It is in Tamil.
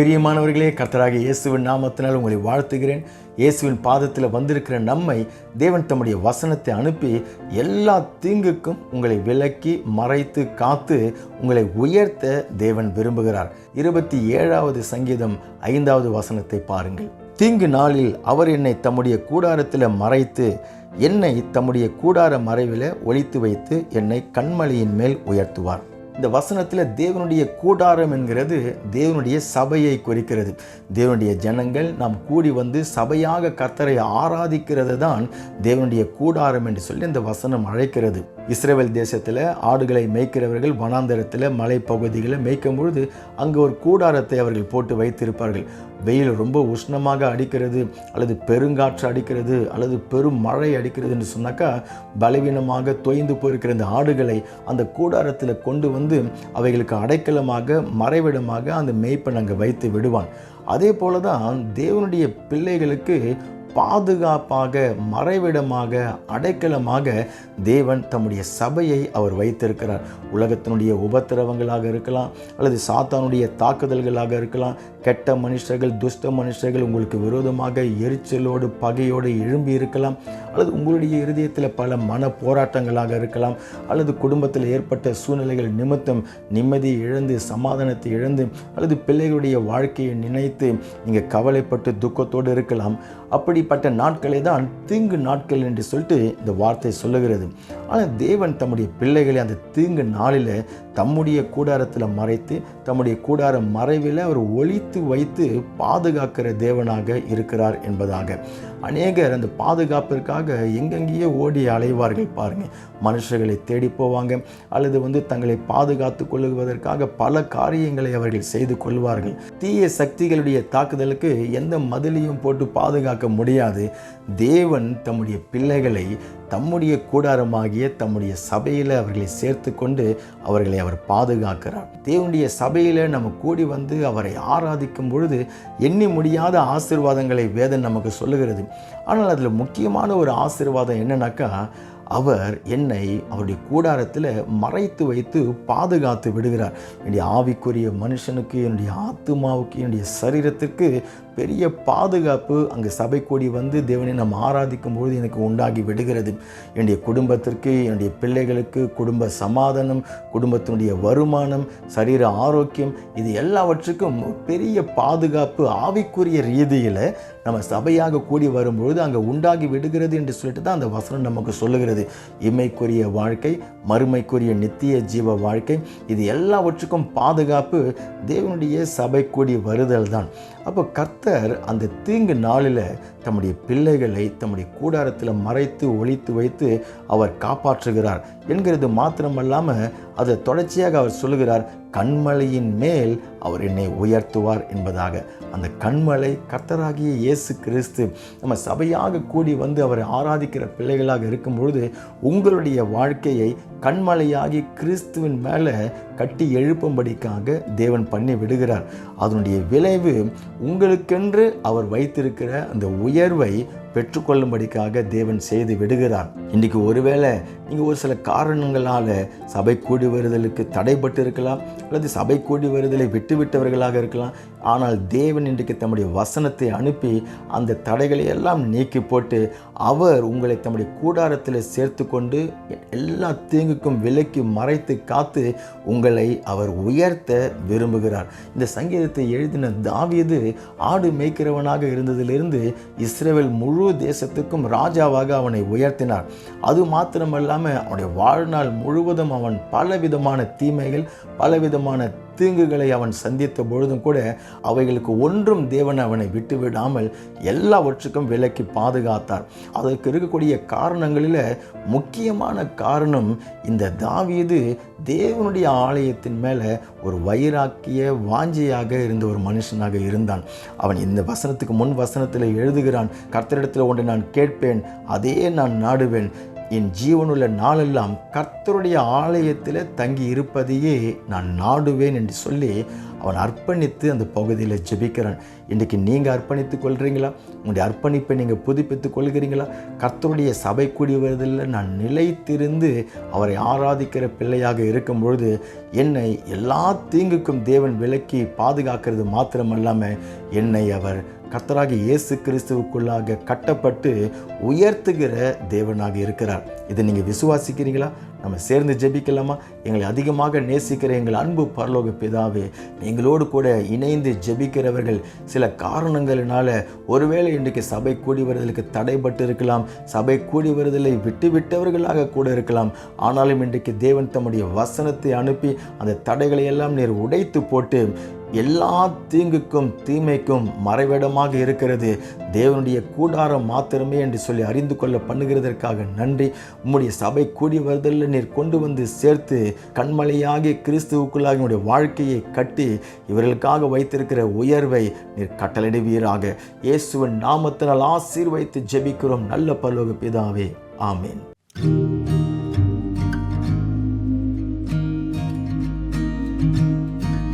பிரியமானவர்களே கர்த்தராக இயேசுவின் நாமத்தினால் உங்களை வாழ்த்துகிறேன். இயேசுவின் பாதத்தில் வந்திருக்கிற நம்மை தேவன் தம்முடைய வசனத்தை அனுப்பி எல்லா தீங்குக்கும் உங்களை விலக்கி மறைத்து காத்து உங்களை உயர்த்த தேவன் விரும்புகிறார். இருபத்தி ஏழாவது சங்கீதம் ஐந்தாவது வசனத்தை பாருங்கள். தீங்கு நாளில் அவர் என்னை தம்முடைய கூடாரத்தில் மறைத்து என்னை தம்முடைய கூடார மறைவில் ஒழித்து வைத்து என்னை கண்மலையின் மேல் உயர்த்துவார். இந்த வசனத்தில் தேவனுடைய கூடாரம் என்கிறது தேவனுடைய சபையை குறிக்கிறது. தேவனுடைய ஜனங்கள் நாம் கூடி வந்து சபையாக கர்த்தரை ஆராதிக்கிறது தான் தேவனுடைய கூடாரம் என்று சொல்லி இந்த வசனம் அழைக்கிறது. இஸ்ரேல் தேசத்தில் ஆடுகளை மேய்க்கிறவர்கள் வனாந்தரத்தில் மலைப்பகுதிகளை மேய்க்கும் பொழுது அங்கே ஒரு கூடாரத்தை அவர்கள் போட்டு வைத்திருப்பார்கள். வெயில் ரொம்ப உஷ்ணமாக அடிக்கிறது அல்லது பெருங்காற்று அடிக்கிறது அல்லது பெரும் மழை அடிக்கிறது என்று சொன்னாக்கா பலவீனமாக தொய்ந்து போயிருக்கிற இந்த ஆடுகளை அந்த கூடாரத்தில் கொண்டு வந்து அவைகளுக்கு அடைக்கலமாக மறைவிடமாக அந்த மேய்ப்பன் அங்கே வைத்து விடுவான். அதே போல தான் தேவனுடைய பிள்ளைகளுக்கு பாதுகாப்பாக மறைவிடமாக அடைக்கலமாக தேவன் தம்முடைய சபையை அவர் வைத்திருக்கிறார். உலகத்தினுடைய உபத்திரவங்களாக இருக்கலாம் அல்லது சாத்தானுடைய தாக்குதல்களாக இருக்கலாம். கெட்ட மனுஷர்கள் துஷ்ட மனுஷர்கள் உங்களுக்கு விரோதமாக எரிச்சலோடு பகையோடு எழும்பி இருக்கலாம் அல்லது உங்களுடைய இருதயத்தில் பல மன போராட்டங்களாக இருக்கலாம் அல்லது குடும்பத்தில் ஏற்பட்ட சூழ்நிலைகள் நிமித்தம் நிம்மதி இழந்து சமாதானத்தை இழந்து அல்லது பிள்ளைகளுடைய வாழ்க்கையை நினைத்து நீங்கள் கவலைப்பட்டு துக்கத்தோடு இருக்கலாம். அப்படி அப்படிப்பட்ட நாட்களே தான் தீங்கு நாட்கள் என்று சொல்லிட்டு இந்த வார்த்தை சொல்லுகிறது. ஆனால் தேவன் தம்முடைய பிள்ளைகளை அந்த தீங்கு நாளில் தம்முடைய கூடாரத்தில் மறைத்து தம்முடைய கூடார மறைவில் அவர் ஒழித்து வைத்து பாதுகாக்கிற தேவனாக இருக்கிறார் என்பதாக. அநேகர் அந்த பாதுகாப்பிற்காக எங்கெங்கேயோ ஓடி அலைவார்கள் பாருங்கள் மனுஷர்களை தேடி போவாங்க. அல்லது வந்து தங்களை பாதுகாத்து கொள்ளுவதற்காக பல காரியங்களை அவர்கள் செய்து கொள்வார்கள். தீய சக்திகளுடைய தாக்குதலுக்கு எந்த மதிலையும் போட்டு பாதுகாக்க முடியாது. தேவன் தம்முடைய பிள்ளைகளை தம்முடைய கூடாரமாகிய தம்முடைய சபையில் அவர்களை சேர்த்து கொண்டு அவர்களை அவர் பாதுகாக்கிறார். தேவனுடைய சபையில் நம்ம கூடி வந்து அவரை ஆராதிக்கும் பொழுது எண்ணி முடியாத ஆசீர்வாதங்களை வேதன் நமக்கு சொல்லுகிறது. ஆனால் அதில் முக்கியமான ஒரு ஆசீர்வாதம் என்னன்னாக்கா அவர் என்னை அவருடைய கூடாரத்தில் மறைத்து வைத்து பாதுகாத்து விடுகிறார். என்னுடைய ஆவிக்குரிய மனுஷனுக்கு என்னுடைய ஆத்துமாவுக்கு என்னுடைய சரீரத்திற்கு பெரிய பாதுகாப்பு அங்கே சபை கூடி வந்து தேவனை நாம் ஆராதிக்கும் பொழுது எனக்கு உண்டாகி விடுகிறது. என்னுடைய குடும்பத்திற்கு என்னுடைய பிள்ளைகளுக்கு குடும்ப சமாதானம் குடும்பத்தினுடைய வருமானம் சரீர ஆரோக்கியம் இது எல்லாவற்றுக்கும் பெரிய பாதுகாப்பு ஆவிக்குரிய ரீதியில் நம்ம சபையாக கூடி வரும்பொழுது அங்கே உண்டாகி விடுகிறது என்று சொல்லிட்டு தான் அந்த வசனம் நமக்கு சொல்லுகிறது. இம்மைக்குரிய வாழ்க்கை மறுமைக்குரிய நித்திய ஜீவ வாழ்க்கை இது எல்லாவற்றுக்கும் பாதுகாப்பு தேவனுடைய சபை கூடி வருதல் தான் அப்போ கர்த்தர் அந்த தீங்கு நாளில் தம்முடைய பிள்ளைகளை தம்முடைய கூடாரத்தில் மறைத்து ஒழித்து வைத்து அவர் காப்பாற்றுகிறார். என்கிறது மாத்திரமல்லாமல் அதை தொடர்ச்சியாக அவர் சொல்லுகிறார். கண்மலையின் மேல் அவர் என்னை உயர்த்துவார் என்பதாக. அந்த கண்மலை கர்த்தராகிய இயேசு கிறிஸ்து நம்ம சபையாக கூடி வந்து அவரை ஆராதிக்கிற பிள்ளைகளாக இருக்கும் பொழுது உங்களுடைய வாழ்க்கையை கண்மலையாகி கிறிஸ்துவின் மேலே கட்டி எழுப்பும்படிக்காக தேவன் பண்ணி விடுகிறார். அதனுடைய விளைவு உங்களுக்கென்று அவர் வைத்திருக்கிற அந்த உயர்வை பெற்றுக்கொள்ளும்படிக்காக தேவன் செய்து விடுகிறார். இன்றைக்கு ஒருவேளை நீங்கள் ஒரு சில காரணங்களால் சபை கூடி வருதலுக்கு தடைப்பட்டு இருக்கலாம் அல்லது சபை கூடி வருதலை விட்டுவிட்டவர்களாக இருக்கலாம் ஆனால் தேவன் இன்றைக்கு தம்முடைய வசனத்தை அனுப்பி அந்த தடைகளை எல்லாம் நீக்கி போட்டு அவர் உங்களை தம்முடைய கூடாரத்தில் சேர்த்து கொண்டு எல்லா தீங்குக்கும் விலக்கி மறைத்து காத்து உங்களை அவர் உயர்த்த விரும்புகிறார். இந்த சங்கீதத்தை எழுதின தாவியது ஆடு மேய்க்கிறவனாக இருந்ததிலிருந்து இஸ்ரேல் முழு தேசத்துக்கும் ராஜாவாக அவனை உயர்த்தினார். அது மாத்திரமல்லாமல் அவனுடைய வாழ்நாள் முழுவதும் அவன் பலவிதமான தீமைகள் பலவிதமான தீங்குகளை அவன் சந்தித்த பொழுதும் கூட அவைகளுக்கு ஒன்றும் தேவன் அவனை விட்டு விடாமல் எல்லாவற்றுக்கும் விலக்கி பாதுகாத்தார். அதற்கு இருக்கக்கூடிய காரணங்களில் முக்கியமான காரணம் இந்த தாவியது தேவனுடைய ஆலயத்தின் மேலே ஒரு வைராக்கிய வாஞ்சியாக இருந்த ஒரு மனுஷனாக இருந்தான். அவன் இந்த வசனத்துக்கு முன் வசனத்தில் எழுதுகிறான் கர்த்தரிடத்தில் ஒன்றை நான் கேட்பேன் அதே நான் நாடுவேன். என் ஜீவனுள்ள நாளெல்லாம் கர்த்தருடைய ஆலயத்தில் தங்கி இருப்பதையே நான் நாடுவேன் என்று சொல்லி அவன் அர்ப்பணித்து அந்த பகுதியில் ஜெபிக்கிறான். இன்றைக்கு நீங்கள் அர்ப்பணித்து கொள்கிறீங்களா உங்களுடைய அர்ப்பணிப்பை நீங்கள் புதுப்பித்து கொள்கிறீங்களா? கர்த்தருடைய சபை கூடி வருவதில் நான் நிலைத்திருந்து அவரை ஆராதிக்கிற பிள்ளையாக இருக்கும் பொழுது என்னை எல்லா தீங்குக்கும் தேவன் விலக்கி பாதுகாக்கிறது மாத்திரமல்லாமல் என்னை அவர் கர்த்தராகி இயேசு கிறிஸ்துவுக்குள்ளாக கட்டப்பட்டு உயர்த்துகிற தேவனாக இருக்கிறார். இதை நீங்கள் விசுவாசிக்கிறீங்களா? நம்ம சேர்ந்து ஜெபிக்கலாமா? எங்களை அதிகமாக நேசிக்கிற எங்கள் அன்பு பரலோக பிதாவே எங்களோடு கூட இணைந்து ஜெபிக்கிறவர்கள் சில காரணங்களினால ஒருவேளை இன்றைக்கு சபை கூடி வருதலுக்கு தடைப்பட்டு இருக்கலாம் சபை கூடி வருதலை விட்டு விட்டவர்களாக கூட இருக்கலாம். ஆனாலும் இன்றைக்கு தேவன் தம்முடைய வசனத்தை அனுப்பி அந்த தடைகளை எல்லாம் நீர் உடைத்து போட்டு எல்லா தீங்குக்கும் தீமைக்கும் மறைவிடமாக இருக்கிறது. தேவனுடைய கூடாரம் மாத்திரமே என்று சொல்லி அறிந்து கொள்ள பண்ணுகிறதற்காக நன்றி. உம்முடைய சபை கூடி வருதல்ல நீர் கொண்டு வந்து சேர்த்து கண்மலையாகி கிறிஸ்துவுக்குள்ளாக உடைய வாழ்க்கையை கட்டி இவர்களுக்காக வைத்திருக்கிற உயர்வை நீர் கட்டளிடுவீராக இயேசுவின் நாமத்தினால் ஆசீர்வைத்து ஜெபிக்கிறோம். நல்ல பல்லோக பிதாவே. ஆமீன்.